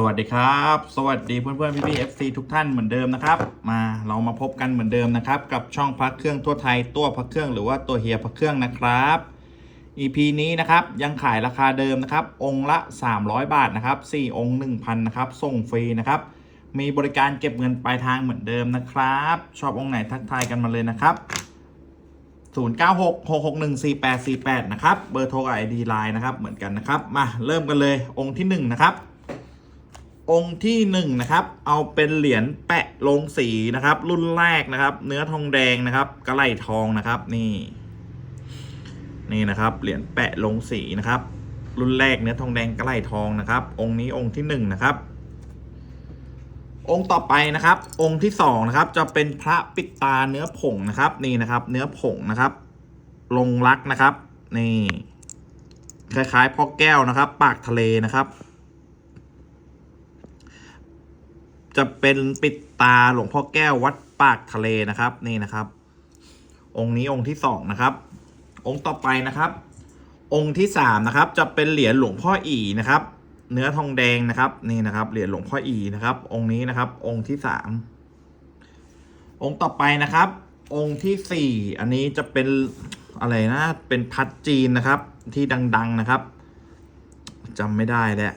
สวัสดีครับ สวัสดีเพื่อนเพื่อนพี่พี่เอฟซีทุกท่านเหมือนเดิมนะครับ มาเรามาพบกันเหมือนเดิมนะครับ กับช่องพักเครื่องทั่วไทยตัวพักเครื่องหรือว่าตัวเฮียพักเครื่องนะครับ EP นี้นะครับยังขายราคาเดิมนะครับ องค์ละ 300 บาทนะครับ4องค์1,000นะครับส่งฟรีนะครับ มีบริการเก็บเงินปลายทางเหมือนเดิมนะครับ ชอบองค์ไหนทักทายกันมาเลยนะครับ 0966614848 นะครับเบอร์โทรกับ ID Line นะครับเหมือนกันนะครับ มาเริ่มกันเลยองค์ที่ 1 นะครับ องค์ที่หนึ่งนะครับ เอาเป็นเหรียญแปะลงสีนะครับ รุ่นแรกนะครับ เนื้อทองแดงนะครับกระไหลทองนะครับ นี่ นี่นะครับ เหรียญแปะลงสีนะครับ รุ่นแรกเนื้อทองแดงกระไหลทองนะครับ องค์นี้องค์ที่หนึ่งนะครับ องค์ต่อไปนะครับ องค์ที่สองนะครับ จะเป็นพระปิดตาเนื้อผงนะครับ นี่นะครับ เนื้อผงนะครับ ลงรักนะครับ นี่ คล้ายๆพ่อแก้วนะครับ ปากทะเลนะครับ จะเป็นปิดตาหลวงพ่อแก้ววัดปากทะเลนะครับ นี่นะครับ องค์นี้องค์ที่สองนะครับ องค์ต่อไปนะครับ องค์ที่สามนะครับ จะเป็นเหรียญหลวงพ่ออีนะครับ เนื้อทองแดงนะครับ นี่นะครับ เหรียญหลวงพ่ออีนะครับ องค์นี้นะครับ องค์ที่สามองค์ต่อไปนะครับ องค์ที่สี่อันนี้จะเป็นอะไรนะ เป็นพัดจีนนะครับ ที่ดัง ๆนะครับจำไม่ได้แหละ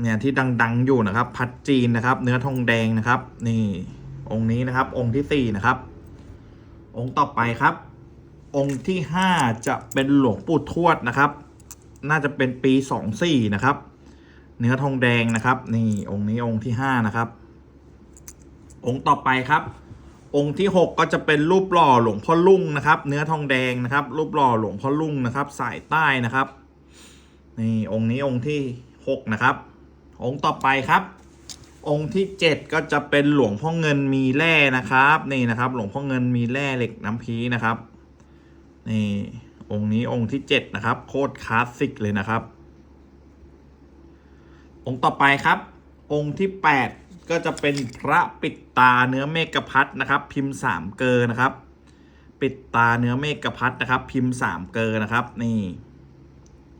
เนี่ยที่ดัง ๆ อยู่นะครับ พัดจีนนะครับ เนื้อทองแดงนะครับ นี่ องค์นี้นะครับ องค์ที่สี่นะครับ องค์ต่อไปครับ องค์ที่ห้าจะเป็นหลวงปู่ทวดนะครับ น่าจะเป็นปีสองสี่นะครับ เนื้อทองแดงนะครับ นี่องค์นี้องค์ที่ห้านะครับ องค์ต่อไปครับ องค์ที่หกก็จะเป็นรูปหล่อหลวงพ่อลุ่งนะครับ เนื้อทองแดงนะครับ รูปหล่อหลวงพ่อลุ่งนะครับ สายใต้นะครับ นี่องค์นี้องค์ที่หกนะครับ องค์ต่อไปครับ องค์ที่เจ็ดก็จะเป็นหลวงพ่อเงินมีแร่นะครับ นี่นะครับ หลวงพ่อเงินมีแร่เหล็กน้ำพีนะครับ นี่องค์นี้องค์ที่เจ็ดนะครับ โคตรคลาสสิกเลยนะครับ องค์ต่อไปครับ องค์ที่แปดก็จะเป็นพระปิดตาเนื้อเมกพัดนะครับ พิมพ์สามเกลอนะครับ ปิดตาเนื้อเมกพัดนะครับ พิมพ์สามเกลอนะครับ นี่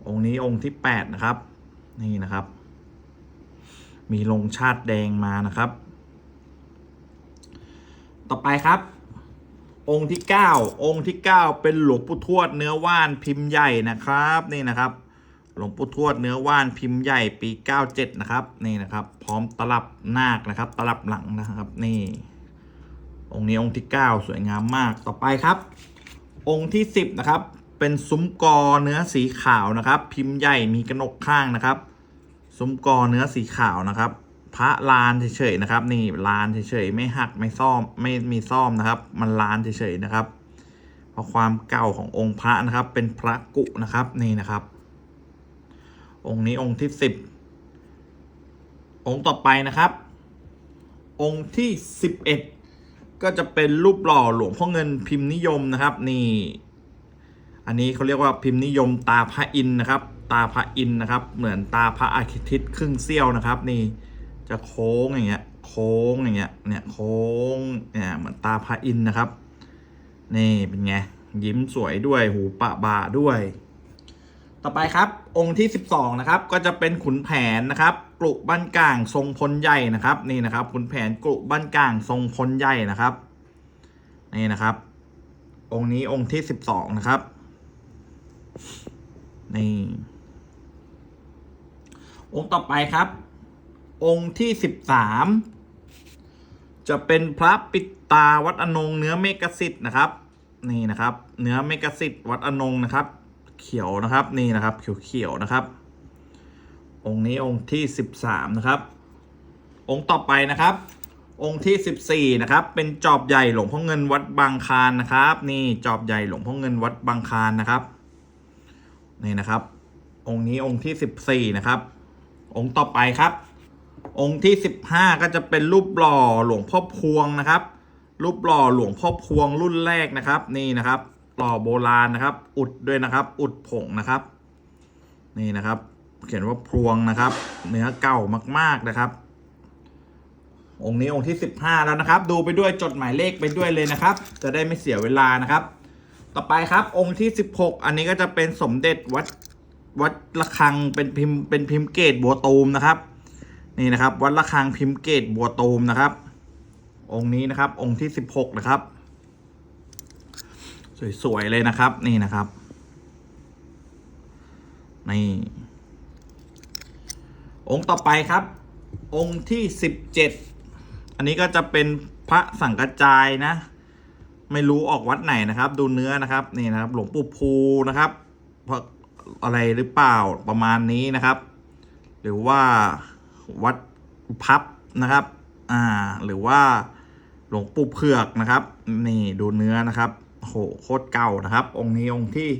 องค์นี้องค์ที่แปดนะครับ นี่นะครับ มีลงชาติแดงมานะครับ ต่อไปครับ องค์ที่เก้าองค์ที่เก้าเป็นหลวงปู่ทวดเนื้อว่านพิมพ์ใหญ่นะครับนี่นะครับหลวงปู่ทวดเนื้อว่านพิมพ์ใหญ่ปี 97 นะครับนี่นะครับ พร้อมตลับนาคนะครับ ตลับหลังนะครับนี่ องค์นี้องค์ที่ 9 สวยงามมากต่อไปครับ องค์ที่ 10 นะครับ เป็นซุ้มกอเนื้อสีขาวนะครับ พิมพ์ใหญ่มีกระหนกข้างนะครับ ซุ้มกอเนื้อสีขาวนะครับ พระลานเฉยๆนะครับ นี่ลานเฉยๆไม่หักไม่ซ่อมไม่มีซ่อมนะครับ มันลานเฉยๆนะครับ เพราะความเก่าขององค์พระนะครับ เป็นพระกุนะครับนี่นะครับ องค์นี้องค์ที่สิบองค์ต่อไปนะครับ องค์ที่สิบเอ็ดก็จะเป็นรูปหล่อหลวงพ่อเงินพิมพ์นิยมนะครับ นี่ อันนี้เขาเรียกว่าพิมพ์นิยมตาพระอินนะครับ ตาพระอินนะครับ เหมือนตาพระอาทิตย์ครึ่งเสี้ยวนะครับ นี่จะโค้งอย่างเงี้ย โค้งอย่างเงี้ย เนี่ยโค้งเนี่ยเหมือนตาพระอินนะครับ นี่เป็นไงยิ้มสวยด้วยหูปะบ่าด้วย ต่อไปครับ องค์ที่ 12 นะครับ ก็จะเป็นขุนแผนนะครับกลุบ้านกลางทรงพลใหญ่นะครับ นี่นะครับ ขุนแผนกลุบ้านกลางทรงพลใหญ่นะครับนี่นะครับ องค์นี้องค์ที่ 12 นะครับนี่ องค์ต่อไปครับ องค์ที่13จะเป็นพระปิดตาวัดอนงเนื้อเมกสิทธ์นะครับ นี่นะครับ เนื้อเมกสิทธ์วัดอนงนะครับ เขียวนะครับนี่นะครับเขียวเขียวๆนะครับ องค์นี้องค์ที่สิบสามนะครับ องค์ต่อไปนะครับ องค์ที่สิบสี่นะครับ เป็นจอบใหญ่หลวงพ่อเงินวัดบางคานนะครับ นี่จอบใหญ่หลวงพ่อเงินวัดบางคานนะครับนี่นะครับ องค์นี้องค์ที่สิบสี่นะครับ องค์ต่อไปครับ องค์ที่สิบห้าก็จะเป็นรูปหล่อหลวงพ่อพวงนะครับ รูปหล่อหลวงพ่อพวงรุ่นแรกนะครับ นี่นะครับ หล่อโบราณนะครับ อุดด้วยนะครับ อุดผงนะครับ นี่นะครับ เขียนว่าพวงนะครับ เนื้อเก่ามาก ๆนะครับ องค์นี้องค์ที่สิบห้าแล้วนะครับ ดูไปด้วยจดหมายเลขไปด้วยเลยนะครับ จะได้ไม่เสียเวลานะครับ ต่อไปครับองค์ที่สิบหกอันนี้ก็จะเป็นสมเด็จวัด วัดระฆังเป็นพิมพ์เป็นพิมพ์เกตบัวตูมนะครับ นี่นะครับ วัดระฆังพิมพ์เกตบัวตูมนะครับ องค์นี้นะครับ องค์ที่สิบหกนะครับ สวยๆเลยนะครับ นี่นะครับนี่องค์ต่อไปครับ องค์ที่สิบเจ็ดอันนี้ก็จะเป็นพระสังกจายนะ ไม่รู้ออกวัดไหนนะครับ ดูเนื้อนะครับ นี่นะครับ หลวงปู่ภูนะครับเพราะ อะไรหรือเปล่าประมาณนี้นะครับ หรือว่าวัดพับนะครับ อ่า หรือว่าหลวงปู่เผือกนะครับ นี่ดูเนื้อนะครับโหโคตรเก่านะครับ องค์นี้องค์ที่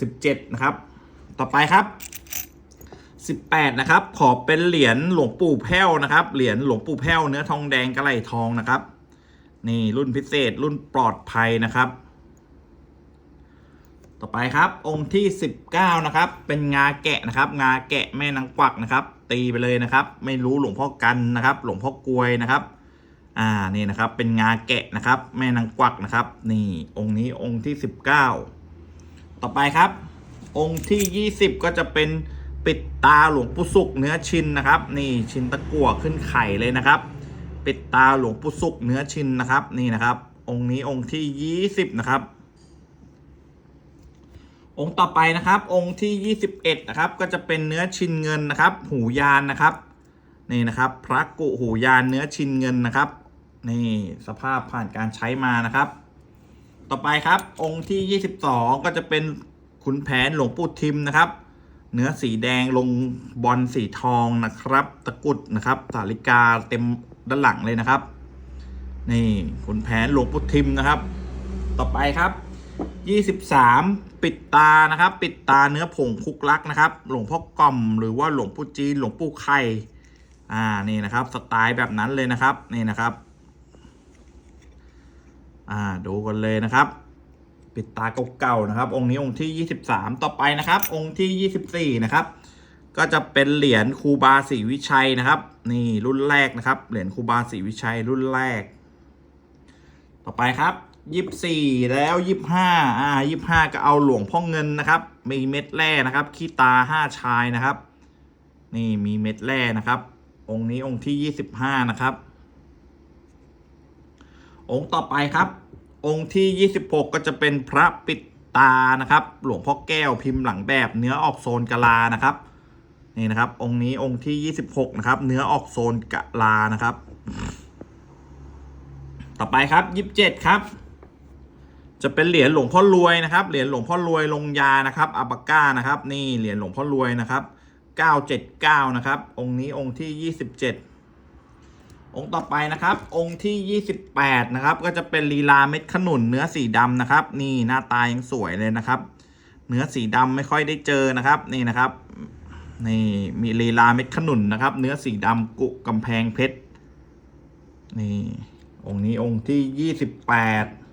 สิบเจ็ดนะครับ ต่อไปครับสิบแปดนะครับ ขอเป็นเหรียญหลวงปู่แพ้วนะครับ เหรียญหลวงปู่แพ้วเนื้อทองแดงกระไหลทองนะครับ นี่รุ่นพิเศษรุ่นปลอดภัยนะครับ ต่อไปครับองค์ที่สิบเก้านะครับ เป็นงาแกะนะครับ งาแกะแม่นางกวักนะครับ ตีไปเลยนะครับ ไม่รู้หลวงพ่อกันนะครับ หลวงพ่อกลวยนะครับ อ่านี่นะครับ เป็นงาแกะนะครับ แม่นางกวักนะครับ นี่องค์นี้องค์ที่สิบเก้าต่อไปครับ องค์ที่ยี่สิบก็จะเป็นปิดตาหลวงปู่สุกเนื้อชินนะครับ นี่ชินตะกั่วขึ้นไข่เลยนะครับ ปิดตาหลวงปู่สุกเนื้อชินนะครับ นี่นะครับ องค์นี้องค์ที่ยี่สิบนะครับ องค์ต่อไปนะครับ องค์ที่ 21 นะครับ ก็จะเป็นเนื้อชินเงินนะครับ หูยานนะครับนี่นะครับ พระกุหูยานเนื้อชินเงินนะครับนี่สภาพผ่านการใช้มานะครับ ต่อไปครับ องค์ที่ 22 ก็จะเป็นขุนแผนหลวงปู่ทิมนะครับ เนื้อสีแดงลงบอลสีทองนะครับ ตะกุดนะครับสาลิกาเต็มด้านหลังเลยนะครับ นี่ขุนแผนหลวงปู่ทิมนะครับ ต่อไปครับ 23 ปิดตานะครับ ปิดตาเนื้อผงคุกลักนะครับ หลวงพ่อกล่อมหรือว่าหลวงปู่จีนหลวงปู่ไข่อ่านี่นะครับสไตล์แบบนั้นเลยนะครับนี่นะครับอ่าดูกันเลยนะครับ ปิดตาเก่าๆนะครับ องค์นี้องค์ที่ 23 ต่อไปนะครับ องค์ที่ 24 นะครับ ก็จะเป็นเหรียญครูบาศรีวิชัยนะครับ นี่รุ่นแรกนะครับ เหรียญครูบาศรีวิชัยรุ่นแรก ต่อไปครับ ยี่สี่แล้วยี่ห้าอ่ายี่ห้าก็เอาหลวงพ่อเงินนะครับ มีเม็ดแร่นะครับขี้ตาห้าชายนะครับ นี่มีเม็ดแร่นะครับ องค์นี้องค์ที่ยี่สิบห้านะครับ องค์ต่อไปครับ องค์ที่ยี่สิบหกก็จะเป็นพระปิดตานะครับ หลวงพ่อแก้วพิมพ์หลังแบบเนื้อออกโซนกะลานะครับนี่นะครับ องค์นี้องค์ที่ยี่สิบหกนะครับ เนื้อออกโซนกะลานะครับ ต่อไปครับยี่สิบเจ็ดครับ จะเป็นเหรียญหลวงพ่อรวยนะครับ เหรียญหลวงพ่อรวยลงยานะครับอาบาก้านะครับ นี่เหรียญหลวงพ่อรวยนะครับ 979 นะครับ องค์นี้องค์ที่ 27 องค์ต่อไปนะครับ องค์ที่ 28 นะครับ ก็จะเป็นลีลาเม็ดขนุนเนื้อสีดำนะครับ นี่หน้าตายังสวยเลยนะครับ เนื้อสีดำไม่ค่อยได้เจอนะครับ นี่นะครับ นี่มีลีลาเม็ดขนุนนะครับ เนื้อสีดำกุกำแพงเพชร นี่ องค์นี้องค์ที่ 28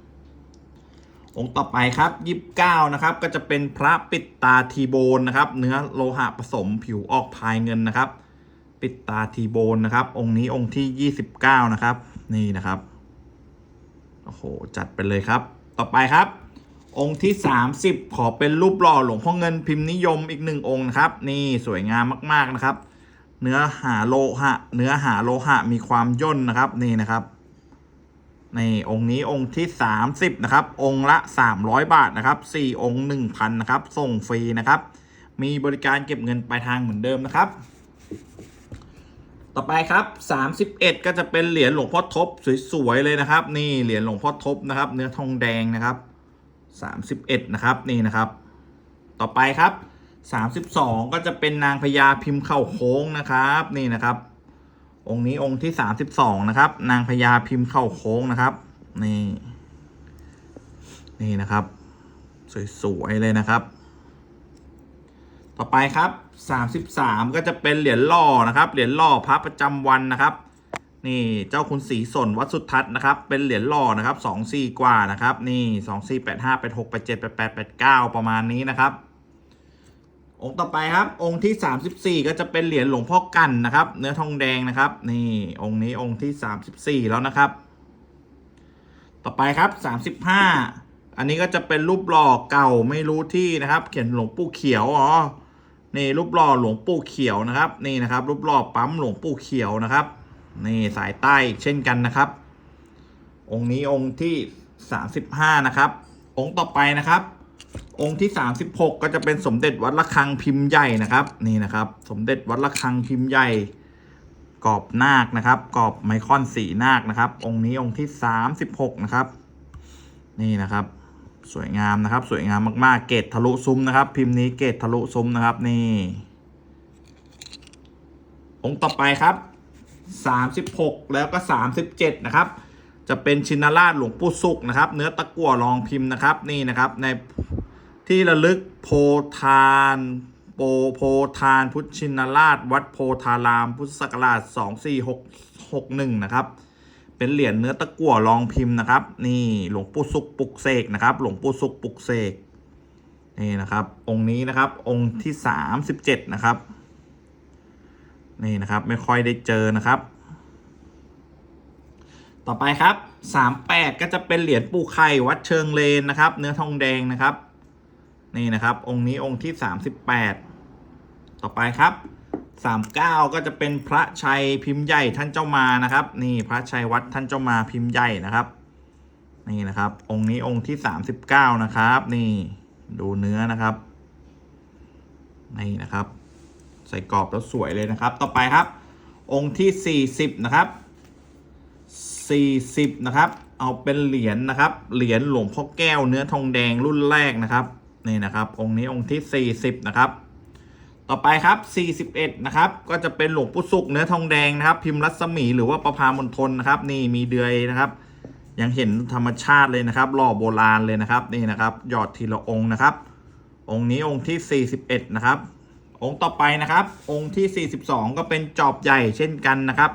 องค์ต่อไปครับยี่สิบเก้านะครับก็จะเป็นพระปิดตาทีโบนนะครับ เนื้อโลหะผสมผิวออกพายเงินนะครับ ปิดตาทีโบนนะครับ องค์นี้องค์ที่ยี่สิบเก้านะครับ นี่นะครับโอ้โหจัดไปเลยครับ ต่อไปครับ องค์ที่สามสิบขอเป็นรูปหล่อหลวงพ่อเงินพิมพ์นิยมอีกหนึ่งองค์นะครับ นี่สวยงามมากๆนะครับ เนื้อหาโลหะ เนื้อหาโลหะมีความย่นนะครับนี่นะครับ ในองค์นี้องค์ที่ 30นะครับองค์ละ 300 บาทนะครับ4องค์1,000นะครับส่งฟรีนะครับ มีบริการเก็บเงินปลายทางเหมือนเดิมนะครับ ต่อไปครับ 31 ก็จะเป็นเหรียญหลวงพ่อทบสวยๆเลยนะครับ นี่เหรียญหลวงพ่อทบนะครับ เนื้อทองแดงนะครับ 31 นะครับนี่นะครับ ต่อไปครับ 32 ก็จะเป็นนางพญาพิมพ์เข่าโค้งนะครับ นี่นะครับ องค์นี้องค์ที่สามสิบสองนะครับ นางพญาพิมพ์เข้าโค้งนะครับ นี่ นี่นะครับ สวยๆเลยนะครับ ต่อไปครับสามสิบสามก็จะเป็นเหรียญล่อนะครับ เหรียญล่อพระประจำวันนะครับ นี่เจ้าคุณศรีสนวัดสุทัศน์นะครับ เป็นเหรียญล่อนะครับสองสี่กว่านะครับ นี่สองสี่แปดห้าแปดหกแปดเจ็ดแปดแปดแปดเก้าประมาณนี้นะครับ องค์ต่อไปครับ องค์ที่ 34 ก็จะเป็นเหรียญหลวงพ่อกันนะครับ เนื้อทองแดงนะครับ นี่องค์นี้องค์ที่ 34 แล้วนะครับ ต่อไปครับ 35 อันนี้ก็จะเป็นรูปหล่อเก่าไม่รู้ที่นะครับ เขียนหลวงปู่เขียวอ๋อนี่รูปหล่อหลวงปู่เขียวนะครับ นี่นะครับรูปหล่อปั๊มหลวงปู่เขียวนะครับ นี่สายใต้เช่นกันนะครับ องค์นี้องค์ที่ 35 นะครับ องค์ต่อไปนะครับ องค์ที่ 36 ก็จะเป็นสมเด็จวัดระฆังพิมพ์ใหญ่นะครับ นี่นะครับ สมเด็จวัดระฆังพิมพ์ใหญ่กรอบนาคนะครับกรอบไมคอนสีนาคนะครับ องค์นี้องค์ที่ 36 นะครับ นี่นะครับ สวยงามนะครับ สวยงามมากๆ เกตทะลุซุ้มนะครับ พิมพ์นี้เกตทะลุซุ้มนะครับ นี่ องค์ต่อไปครับ 36 แล้วก็ 37 นะครับจะเป็นชินราชหลวงปู่สุขนะครับ เนื้อตะกั่วรองพิมพ์นะครับ นี่นะครับ ใน ที่ระลึกโพธานโปโพธานพุทธชินราช วัดโพธาราม พุทธศักราช 24661 นะครับ เป็นเหรียญเนื้อตะกั่วรองพิมพ์นะครับ นี่หลวงปู่สุขปลุกเสกนะครับ หลวงปู่สุขปลุกเสกนี่นะครับ องค์นี้นะครับ องค์ที่ 37 นะครับ นี่นะครับ ไม่ค่อยได้เจอนะครับ ต่อไปครับ 38 ก็จะเป็นเหรียญปู่ไข่วัดเชิงเลนนะครับ เนื้อทองแดงนะครับ นี่นะครับ องค์นี้องค์ที่ 38 ต่อไปครับ 39 ก็จะเป็นพระชัยพิมพ์ใหญ่ท่านเจ้ามานะครับ นี่พระชัยวัดท่านเจ้ามาพิมพ์ใหญ่นะครับ นี่นะครับ องค์นี้องค์ที่ 39 นะครับ นี่ดูเนื้อนะครับ นี่นะครับ ใส่กรอบแล้วสวยเลยนะครับ ต่อไปครับ องค์ที่ 40 นะครับ 40 นะครับ เอาเป็นเหรียญนะครับ เหรียญหลวงพ่อแก้วเนื้อทองแดงรุ่นแรกนะครับ นี่นะครับ องค์นี้องค์ที่ 40 นะครับ ต่อไปครับ 41 นะครับ ก็จะเป็นหลวงปู่สุกเนื้อทองแดงนะครับ พิมพ์รัศมีหรือว่าประพามณฑลนะครับ นี่มีเดือยนะครับ ยังเห็นธรรมชาติเลยนะครับ หล่อโบราณเลยนะครับ นี่นะครับ หยอดทีละองค์นะครับ องค์นี้องค์ที่ 41 นะครับ องค์ต่อไปนะครับ องค์ที่ 42 ก็เป็นจอบใหญ่เช่นกันนะครับ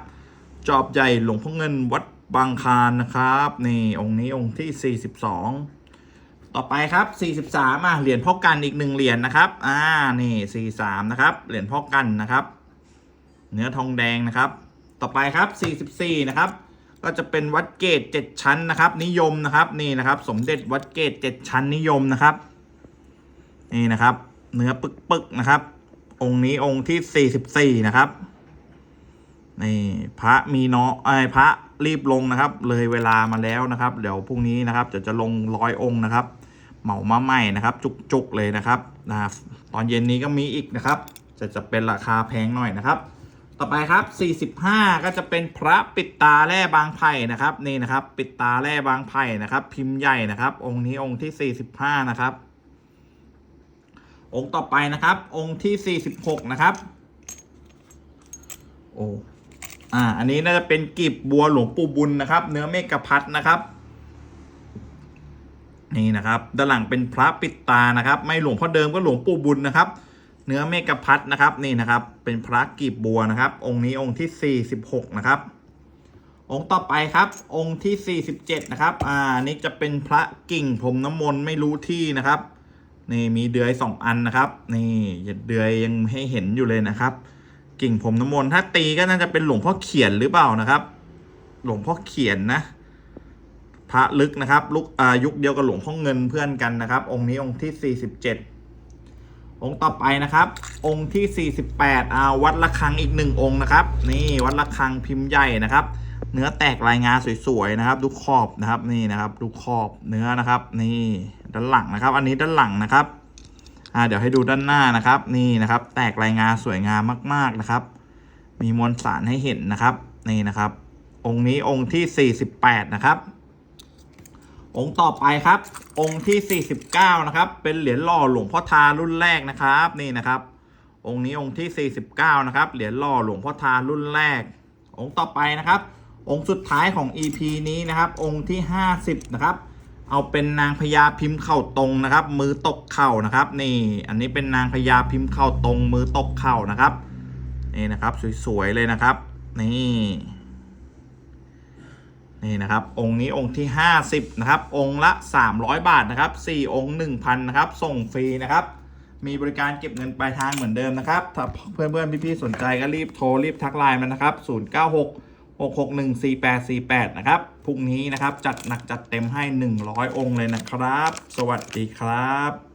จอบใหญ่หลวงพ่อเงินวัดบางคานนะครับ นี่องค์นี้องค์ที่ 42 ต่อไปครับ 43อะเหรียญพ่อกันอีกหนึ่งเหรียญนะครับ อ่า นี่ 43 นะครับ เหรียญพ่อกันนะครับ เนื้อทองแดงนะครับ ต่อไปครับ 44 นะครับ ก็จะเป็นวัดเกต7ชั้นนะครับ นิยมนะครับ นี่นะครับ สมเด็จวัดเกต7ชั้นนิยมนะครับ นี่นะครับ เนื้อปึกๆนะครับ องค์นี้องค์ที่ 44 นะครับ นี่พระมีเนาะไอ้พระรีบลงนะครับ เลยเวลามาแล้วนะครับ เดี๋ยวพรุ่งนี้นะครับจะจะลงร้อยองค์นะครับ เหมามาใหม่นะครับ จุกๆเลยนะครับนะตอนเย็นนี้ก็มีอีกนะครับจะจะเป็นราคาแพงหน่อยนะครับ ต่อไปครับ 45 ก็จะเป็นพระปิดตาแร่บางไผ่นะครับนี่นะครับ ปิดตาแร่บางไผ่นะครับ พิมพ์ใหญ่นะครับ องค์นี้องค์ที่ 45 นะครับ องค์ต่อไปนะครับ องค์ที่ 46 นะครับโอ้อ่าอันนี้น่าจะเป็นกีบบัวหลวงปู่บุญนะครับ เนื้อเมกะพัดนะครับ นี่นะครับด้านหลังเป็นพระปิดตานะครับไม่หลวงพ่อเดิมก็หลวงปู่บุญนะครับ เนื้อเมกะพัดนะครับนี่นะครับ เป็นพระกีบบัวนะครับ องค์นี้องค์ที่ 46 นะครับ องค์ต่อไปครับองค์ที่ 47 นะครับอ่านี่จะเป็นพระกิ่งผมน้ำมนต์ไม่รู้ที่นะครับนี่มีเดือยสองอันนะครับ นี่เดือยยังให้เห็นอยู่เลยนะครับ กิ่งผมน้ำมนต์ถ้าตีก็น่าจะเป็นหลวงพ่อเขียนหรือเปล่านะครับ หลวงพ่อเขียนนะ พระลึกนะครับลุกอายุคเดียวกับหลวงพ่อเงินเพื่อนกันนะครับ องค์นี้องค์ที่ 47 องค์ต่อไปนะครับ องค์ที่ 48อาวัดระฆังอีกหนึ่งองค์นะครับ นี่วัดระฆังพิมพ์ใหญ่นะครับ เนื้อแตกลายงาสวยๆนะครับดูขอบนะครับนี่นะครับดูขอบเนื้อนะครับ นี่ด้านหลังนะครับ อันนี้ด้านหลังนะครับ่าเดี๋ยวให้ดูด้านหน้านะครับ นี่นะครับ แตกลายงาสวยงามมาก ๆนะครับ มีมวลสารให้เห็นนะครับ นี่นะครับ องค์นี้องค์ที่ 48 นะครับ องค์ต่อไปครับ องค์ที่ 49 นะครับ เป็นเหรียญหล่อหลวงพ่อทารุ่นแรกนะครับ นี่นะครับ องค์นี้องค์ที่ 49 นะครับ เหรียญหล่อหลวงพ่อทารุ่นแรก องค์ต่อไปนะครับ องค์สุดท้ายของ EP นี้นะครับ องค์ที่ 50 นะครับ เอาเป็นนางพญาพิมพ์เข่าตรงนะครับ มือตกเข่านะครับ นี่ อันนี้เป็นนางพญาพิมพ์เข่าตรง มือตกเข่านะครับ นี่นะครับ สวยๆเลยนะครับ นี่ นี่นะครับ องค์นี้องค์ที่ 50นะครับ องค์ละ 300 บาทนะครับ4องค์ 1,000นะครับ ส่งฟรีนะครับ มีบริการเก็บเงินปลายทางเหมือนเดิมนะครับ ถ้าเพื่อนๆ พี่ๆ สนใจก็รีบโทรรีบทักไลน์มานะครับ 096 661 4848 นะครับ พรุ่งนี้นะครับ จัดหนักจัดเต็มให้ 100 องค์เลยนะครับ สวัสดีครับ